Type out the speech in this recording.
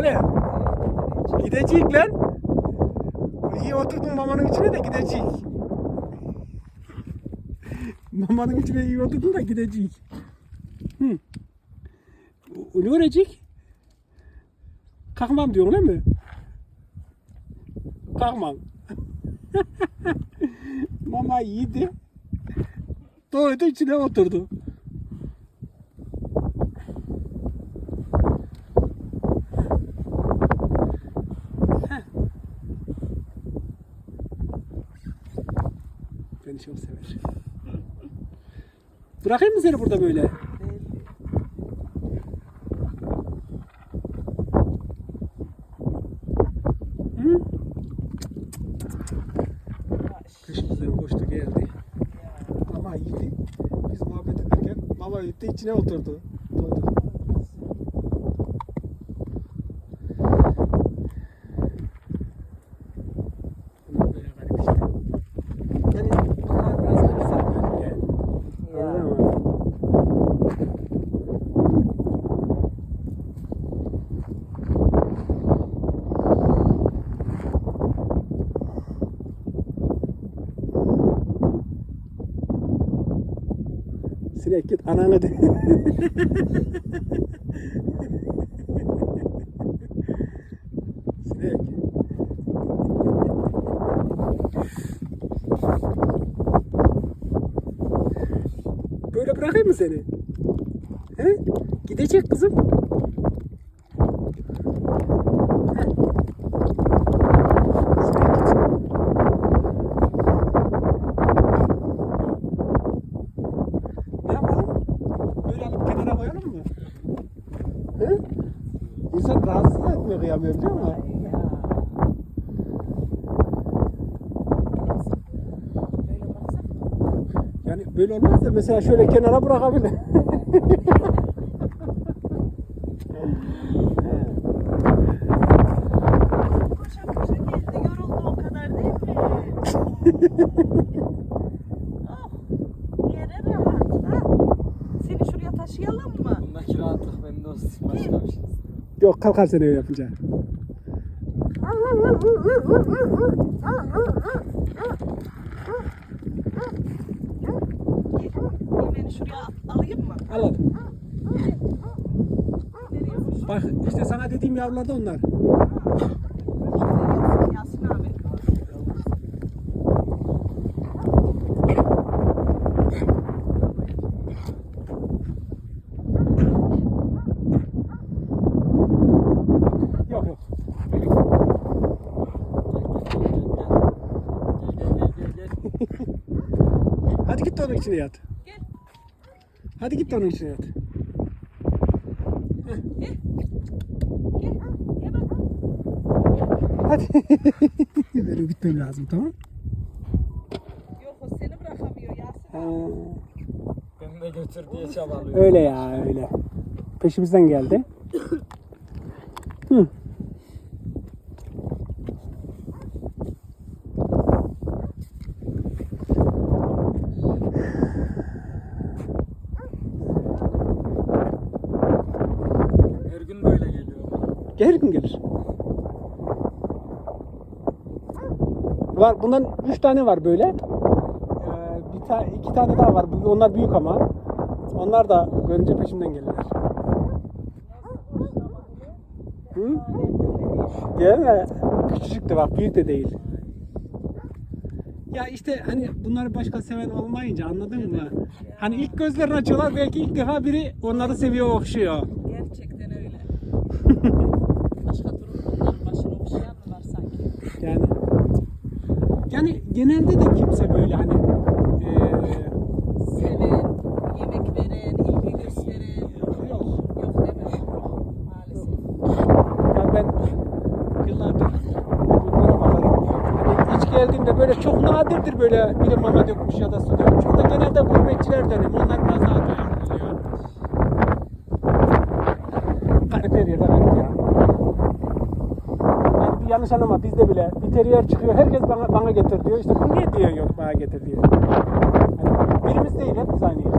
Ali. Gidecek lan. İyi oturdun mamanın içine de gidecek. mamanın içine iyi oturdun da gidecek. Hı. Ne öğrenecek? Kalkmam diyorsun değil mi? Kalkmam. Mama yedi. Doydu içine oturdu. Beni çok sever. Bırakayım mı seni burada böyle? Kışımızdan koştu geldi. Mama yedi. Biz muhabbet ederken mama gitti içine oturdu. Doydu. Bunlar böyle garip işte. Yani bunlar biraz garipsel böyle. Anladın mı? Sinek git ananı de. Sinek. Böyle bırakayım mı seni? He? Gidecek kızım. Heh. Sinek git. Ne yapalım? Böyle alıp kenara koyalım mı? He? İnsan rahatsız etmiyor kıyamıyor biliyor musun? Yani böyle olmaz da mesela şöyle kenara bırakabilir. Koşa koşa geldi. Yoruldu o kadar değil mi? oh, yere rahat. Ha? Seni şuraya taşıyalım mı? Bundaki rahatlık bende olsun. Başka bir şey istemiyorum. Yok kalkar seni öyle yapınca. Yemeğini şuraya alayım mı? Al hadi. Nereye? Bak işte sana dediğim yavrular da onlar. Yasin abi. Yok yok. Gel gel gel gel. Hadi git de onun içine yat. Gel. Hadi git de onun içine yat. Gel. Gel bak. Hadi. Benim gitmem lazım tamam Yok o seni bırakamıyor Yasin Ha. Beni de götür diye çabalıyor. öyle ya öyle. Peşimizden geldi. Hı. Her gün böyle geliyor. Her gün gelir. Var bundan üç tane var böyle. Ee, bir ta iki tane daha var. Onlar büyük ama. Onlar da görünce peşimden gelirler. Hı? Değil mi? Küçücük de bak büyük de değil. Ya işte hani bunları başka seven olmayınca anladın mı? Hani ilk gözlerini açıyorlar belki ilk defa biri onları seviyor okşuyor. Gerçekten öyle. Başka durumdan başına okşayan mı var sanki? Yani yani genelde de kimse böyle hani eee Seven, yemek veren, ilgi gösteren yok. yok mi? Maalesef. Yani ben yıllardır bunlara bakarım. Hani hiç geldiğimde böyle çok nadirdir böyle biri mama dökmüş ya da su dökmüş. O da genelde gurbetçilerdenim. Onlar biraz daha yanlış anlama bizde bile bir teriyer çıkıyor herkes bana, bana getir diyor. İşte bunu niye diyor yok bana getir diyor. Yani birimiz değil hepimiz aynıyız.